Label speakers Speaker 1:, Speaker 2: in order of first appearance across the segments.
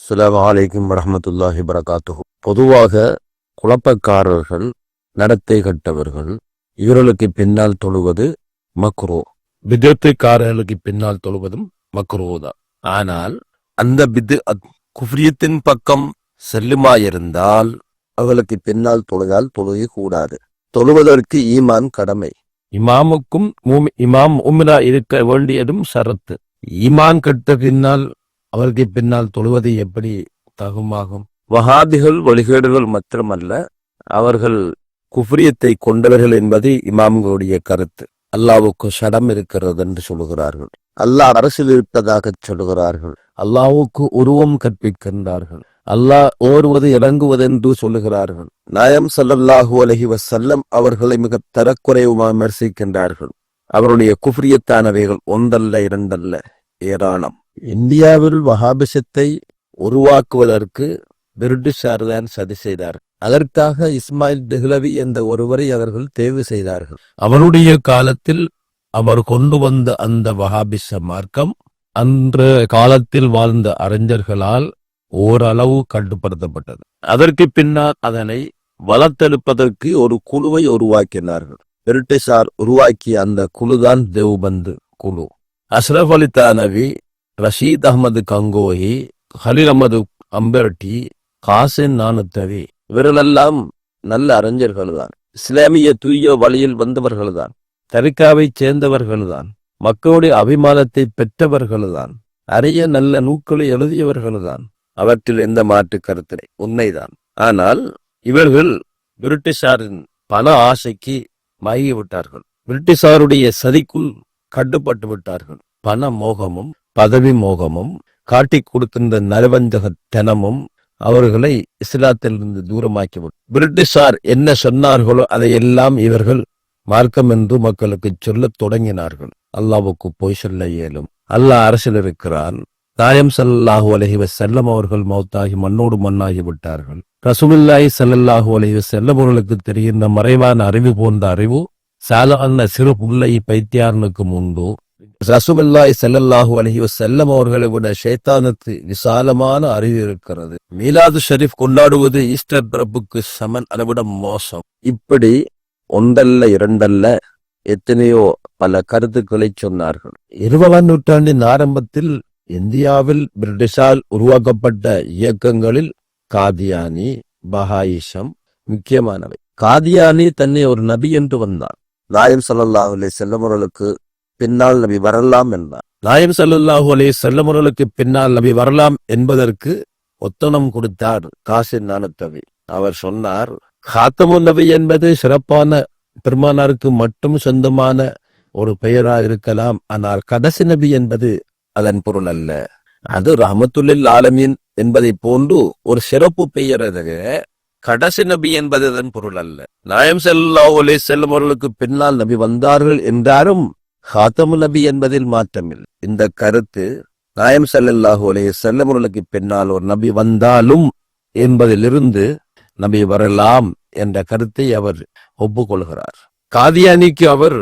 Speaker 1: அஸ்ஸலாமு அலைக்கும் வரஹ்மத்துல்லாஹி வரகாத்துஹு. பொதுவாக குழப்பக்காரர்கள் நடத்தை கட்டவர்கள் இவர்களுக்கு பின்னால் தொழுவது மக்ரோ. விதத்துக்காரர்களுக்கு பின்னால் தொழுவதும் மக்ரோ தான். ஆனால் அந்த பிது குஃப்ரியத்தின் பக்கம் செல்லுமாயிருந்தால் அவர்களுக்கு பின்னால் தொழுதால் தொழுகை கூடாது தொழுவதற்கு ஈமான் கடமை. இமாமுக்கும் மூமி- இமாம் உம்ரா இருக்க வேண்டியதும் சரத்து ஈமான் கட்ட பின்னால் அவருக்கு பின்னால் தொழுவது எப்படி தகுமாகும்? வஹாபிகள் வழிகேடுகள் மாத்திரமல்ல அவர்கள் குஃப்ரியத்தை கொண்டவர்கள் என்பது இமாம்களுடைய கருத்து. அல்லாவுக்கு சடம் இருக்கிறது என்று சொல்லுகிறார்கள் அல்லாஹ் அரசில் இருப்பதாக சொல்லுகிறார்கள் அல்லாவுக்கு உருவம் கற்பிக்கின்றார்கள். அல்லாஹ் ஓர்வது இறங்குவது என்று சொல்லுகிறார்கள். நாயம் ஸல்லல்லாஹு அலைஹி வஸல்லம் அவர்களை மிக தரக்குறைவாக விமர்சிக்கின்றார்கள். அவருடைய குஃப்ரியத்தானவைகள் ஒன்றல்ல இரண்டல்ல ஏராளம். இந்தியாவில் வஹாபிசத்தை உருவாக்குவதற்கு பிரிட்டிஷார் தான் சதி செய்தார். அதற்காக இஸ்மாயில் டெஹ்லவி என்ற ஒருவரை அவர்கள் தேர்வு செய்தார்கள். அவருடைய காலத்தில் அவர் கொண்டு வந்த அந்த வஹாபிச மார்க்கம் அன்று காலத்தில் வாழ்ந்த அறிஞர்களால் ஓரளவு கட்டுப்படுத்தப்பட்டது. அதற்கு பின்னால் அதனை வளர்த்தெடுப்பதற்கு ஒரு குழுவை உருவாக்கினார்கள். பிரிட்டிஷார் உருவாக்கிய அந்த குழுதான் தேவ்பந்து குழு. அஸ்ரஃப் அலி தானவி ரஷீத் அகமது கங்கோஹி ஹலீல் அகமது அம்பர்டி காசின் நானுத்தவி இவர்களெல்லாம் நல்ல அறிஞர்கள் தான் இஸ்லாமிய தூய வழியில் வந்தவர்கள் தான் தரிக்காவை சேர்ந்தவர்கள் தான் மக்களுடைய அபிமானத்தை பெற்றவர்கள் தான் நிறைய நல்ல நூக்களை எழுதியவர்கள் தான் அவற்றில் எந்த மாற்று கருத்தினை? உண்மைதான். ஆனால் இவர்கள் பிரிட்டிஷாரின் பல ஆசைக்கு மயங்கி விட்டார்கள். பிரிட்டிஷாருடைய சதிக்குள் கட்டுப்பட்டு விட்டார்கள். பண மோகமும் பதவி மோகமும் காட்டிக் நலவஞ்சக நரவஞ்சகத்தனமும் அவர்களை இஸ்லாத்திலிருந்து தூரமாக்கிவிடும். பிரிட்டிஷார் என்ன சொன்னார்களோ அதையெல்லாம் இவர்கள் மார்க்கம் என்று மக்களுக்கு சொல்லத் தொடங்கினார்கள். அல்லாவுக்கு பொய் சொல்ல இயலும். அல்லாஹ் அரசில் இருக்கிறான் தாயம் ஸல்லல்லாஹு அலைஹி செல்லம் அவர்கள் மௌத்தாகி மண்ணோடு மண்ணாகி விட்டார்கள். ரசூலுல்லாஹி ஸல்லல்லாஹு அலைஹி செல்லம் அவர்களுக்கு தெரிகின்ற மறைவான அறிவு போன்ற அறிவு சாதாரண சிறு புள்ளை பைத்தியாரனுக்கு முன்பு ரசூலுல்லாஹி செல்லல்லாஹு அலஹி செல்லம் அவர்களை விட சேத்தானத்து விசாலமான அறிவு இருக்கிறது. மீலாது ஷெரீப் கொண்டாடுவது ஈஸ்டர் பிரபுக்கு சமன் அதை விட மோசம். இப்படி ஒன்றல்ல இரண்டல்ல எத்தனையோ பல கருத்துக்களை சொன்னார்கள். இருபதாம் நூற்றாண்டின் ஆரம்பத்தில் இந்தியாவில் பிரிட்டிஷால் உருவாக்கப்பட்ட இயக்கங்களில் காதியானி பஹாயிஷம் முக்கியமானவை. காதியானி தன்னை ஒரு நபி என்று வந்தான். நாயம் சல்லாஹ் அலி வஸல்லம் பின்னால் நபி வரலாம் என்றார் நாயம் சல்லுல்லாஹு அலைஹி செல்லமுறலுக்கு பின்னால் நபி வரலாம் என்பதற்கு ஒத்தனம் கொடுத்தார் காசின் நானத்தவி. அவர் சொன்னார் காத்தமு நபி என்பது சிறப்பான பெருமானாருக்கு மட்டும் சொந்தமான ஒரு பெயரா இருக்கலாம். ஆனால் கடைசி நபி என்பது அதன் பொருள் அல்ல. அது ரஹமத்துல்லில் ஆலமீன் என்பதை போன்று ஒரு சிறப்பு பெயர் அது. கடைசி நபி என்பது அதன் பொருள் அல்ல. நாயம் ஸல்லல்லாஹு அலைஹி வஸல்லம் அவர்களுக்கு பின்னால் நபி வந்தார்கள் என்றாலும் ஹாத்தமு நபி என்பதில் மாற்றமில்லை. இந்த கருத்து நாயம் ஸல்லல்லாஹு அலைஹி வஸல்லம் பின்னால் ஒரு நபி வந்தாலும் என்பதிலிருந்து நபி வரலாம் என்ற கருத்தை அவர் ஒப்புக்கொள்கிறார். காதியானிக்கு அவர்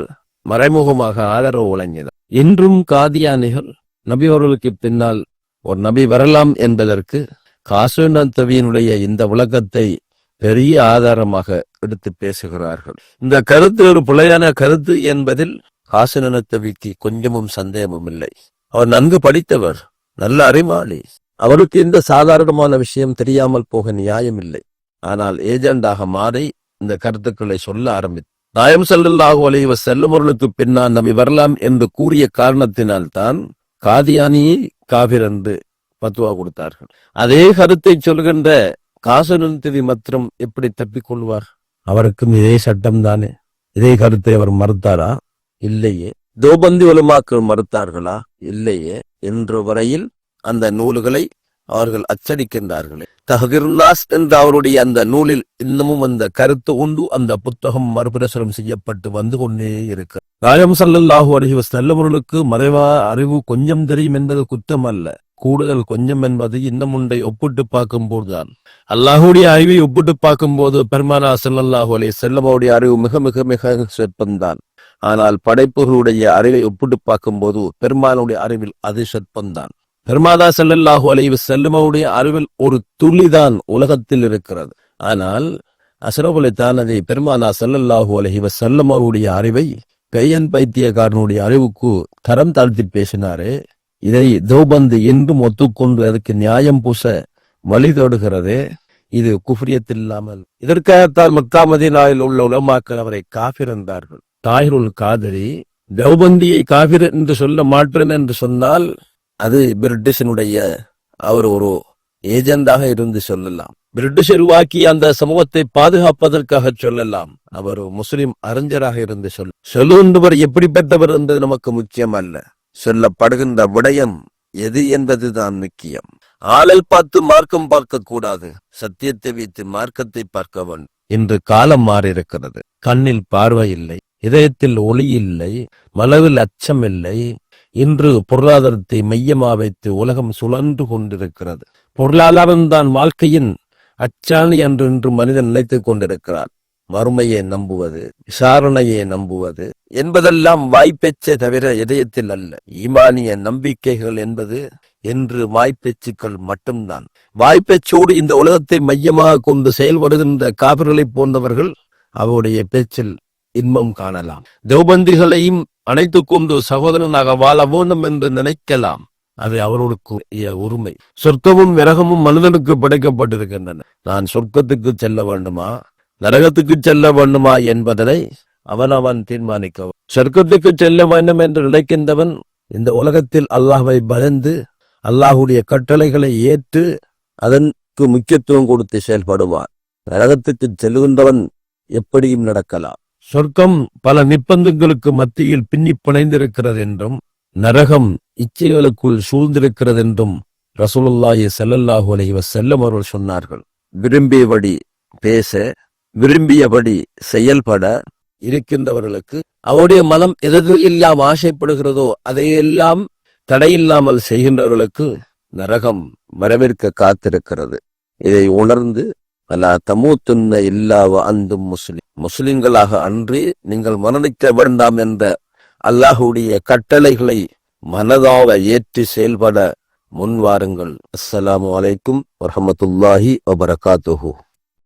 Speaker 1: மறைமுகமாக ஆதரவு வழங்கினார். இன்றும் காதியானிகள் நபி அவர்களுக்கு பின்னால் ஒரு நபி வரலாம் என்பதற்கு காசுனத்தவியினுடைய இந்த விளக்கத்தை பெரிய ஆதாரமாக எடுத்து பேசுகிறார்கள். இந்த கருத்து ஒரு பிழையான கருத்து என்பதில் காசுனத்தவிக்கு கொஞ்சமும் சந்தேகமும் இல்லை அவர் நன்கு படித்தவர் நல்ல அறிவாளி. அவருக்கு இந்த சாதாரணமான விஷயம் தெரியாமல் போக நியாயமில்லை. ஆனால் ஏஜெண்டாக மாறி இந்த கருத்துக்களை சொல்ல ஆரம்பித்தார் நாயம் ஸல்லல்லாஹு இவர் வஸல்லம் பின்னால் நம்பி வரலாம் என்று கூறிய காரணத்தினால் தான் காதியானியை காவிர் என்று பத்துவா கொடுத்தார்கள். அதே கருத்தை சொல்கின்ற காசனந்திரி மாத்திரம் எப்படி தப்பிக்கொள்வார் அவருக்கும் இதே சட்டம் தானே? இதே கருத்தை அவர் மறுத்தாரா? இல்லையே. தோபந்தி உலமாக்கள் மறுத்தார்களா? இல்லையே. என்ற வரையில் அந்த நூல்களை அவர்கள் அச்சடிக்கின்றார்களே. தஹகிர்லாஸ் என்ற அவருடைய அந்த நூலில் இன்னமும் அந்த கருத்து உண்டு. அந்த புத்தகம் மறுபிரசுரம் செய்யப்பட்டு வந்து கொண்டே இருக்கு. நாயம் சல்லாஹூ அலைஹி செல்லவர்களுக்கு மறைவா அறிவு கொஞ்சம் தெரியும் என்பது குற்றம் அல்ல கூடுதல் கொஞ்சம் என்பது இன்னும் உண்டை ஒப்பிட்டு பார்க்கும் போதுதான் அல்லாஹுடைய அறிவை ஒப்பிட்டு பார்க்கும் போது பெருமானா ஸல்லல்லாஹு அலி வஸல்லம் அறிவு மிக மிக மிக சொற்பம்தான் ஆனால் படைப்புகளுடைய அறிவை ஒப்பிட்டு பார்க்கும்போது பெருமானுடைய அறிவில் அது சற்பந்தான் பெருமாதா செல்லல்லாஹு அலைவு செல்லுமவுடைய அறிவில் ஒரு துளிதான் உலகத்தில் இருக்கிறது. ஆனால் அஸ்ரஃபுல் தானதி பெருமானா செல்லல்லாஹு அலைவ வஸல்லம் அறிவை பெயன் பைத்தியக்காரனுடைய அறிவுக்கு தரம் தாழ்த்தி பேசினாரே. இதை தௌபந்து என்றும் ஒத்துக்கொண்டு அதற்கு நியாயம் பூச வழி தொடுகிறது. இது குஃப்ரியத்தில் இல்லாமல் இதற்காகத்தான் மக்கா உள்ள உலமாக்கள் அவரை காஃபிருந்தார்கள் என்றார்கள் காதரி தௌபந்தியை காபிர் என்று சொல்ல மாட்டேன் என்று சொன்னால் அது பிரிட்டிஷனுடைய அவர் ஒரு ஏஜெண்டாக இருந்து சொல்லலாம். பிரிட்டிஷ் உருவாக்கி அந்த சமூகத்தை பாதுகாப்பதற்காக சொல்லலாம். அவர் முஸ்லிம் அறிஞராக இருந்து சொல்ல சொல்லுகின்றவர் எப்படிப்பட்டவர் என்பது நமக்கு முக்கியம் அல்ல சொல்லப்படுகின்ற விடயம் எது என்பதுதான் முக்கியம். ஆளல் பார்த்து மார்க்கம் பார்க்க கூடாது சத்தியத்தை வைத்து மார்க்கத்தை பார்க்க வேண்டும். இன்று காலம் மாறியிருக்கிறது. கண்ணில் பார்வை இல்லை இதயத்தில் ஒளி இல்லை மனதில் அச்சம் இல்லை. இன்று பொருளாதாரத்தை மையமா வைத்து உலகம் சுழன்று கொண்டிருக்கிறது. பொருளாதாரம் தான் வாழ்க்கையின் அச்சாணி என்று இன்று மனிதன் நினைத்துக் கொண்டிருக்கிறார் மறுமையை நம்புவது விசாரணையை நம்புவது என்பதெல்லாம் வாய்ப்பெச்சே தவிர இதயத்தில் அல்ல. ஈமானிய நம்பிக்கைகள் என்பது என்று வாய்ப்பேச்சுக்கள் மட்டும்தான். வாய்ப்பேச்சோடு இந்த உலகத்தை மையமாக கொண்டு செயல்படுகின்ற காவிர்களை போன்றவர்கள் அவருடைய பேச்சில் இன்பம் காணலாம். தௌபந்திகளையும் அனைத்துக்கும் கொண்டு சகோதரனாக வாழ வேண்டும் என்று நினைக்கலாம். அது அவர்களுக்கு உரிமை. சொர்க்கமும் விரகமும் மனிதனுக்கு படைக்கப்பட்டிருக்கின்றன. நான் சொர்க்கத்துக்கு செல்ல வேண்டுமா? நரகத்துக்கு செல்ல வேண்டுமா என்பதனை அவன் அவன் தீர்மானிக்க சொர்க்கத்துக்கு செல்ல வேண்டும் என்று நினைக்கின்றவன் இந்த உலகத்தில் அல்லாஹை பயந்து அல்லாஹுடைய கட்டளைகளை ஏற்று அதற்கு முக்கியத்துவம் கொடுத்து செயல்படுவான். நரகத்துக்கு செல்கின்றவன் எப்படியும் நடக்கலாம். சொர்க்கம் பல நிப்பந்தங்களுக்கு மத்தியில் பின்னி பிணைந்திருக்கிறது என்றும் நரகம் இச்சைகளுக்குள் சூழ்ந்திருக்கிறது என்றும் ரசூலுல்லாஹி ஸல்லல்லாஹு அலைஹி செல்லும் அவர்கள் சொன்னார்கள். விரும்பியபடி பேச விரும்பியபடி செயல்பட இருக்கின்றவர்களுக்கு அவருடைய மனம் எது எல்லாம் ஆசைப்படுகிறதோ அதையெல்லாம் தடையில்லாமல் செய்கின்றவர்களுக்கு நரகம் வரவேற்க காத்திருக்கிறது. இதை உணர்ந்து அல்லா தமூத்துன்ன இல்லாவ அந்தும் முஸ்லிம் முஸ்லிம்களாக அன்றி நீங்கள் மரணிக்க வேண்டாம் என்ற அல்லாஹுடைய கட்டளைகளை மனதாக ஏற்றி செயல்பட முன்வாருங்கள். அஸ்ஸலாமு அலைக்கும் வரமத்துல்லாஹி வபரகாத்துஹூ.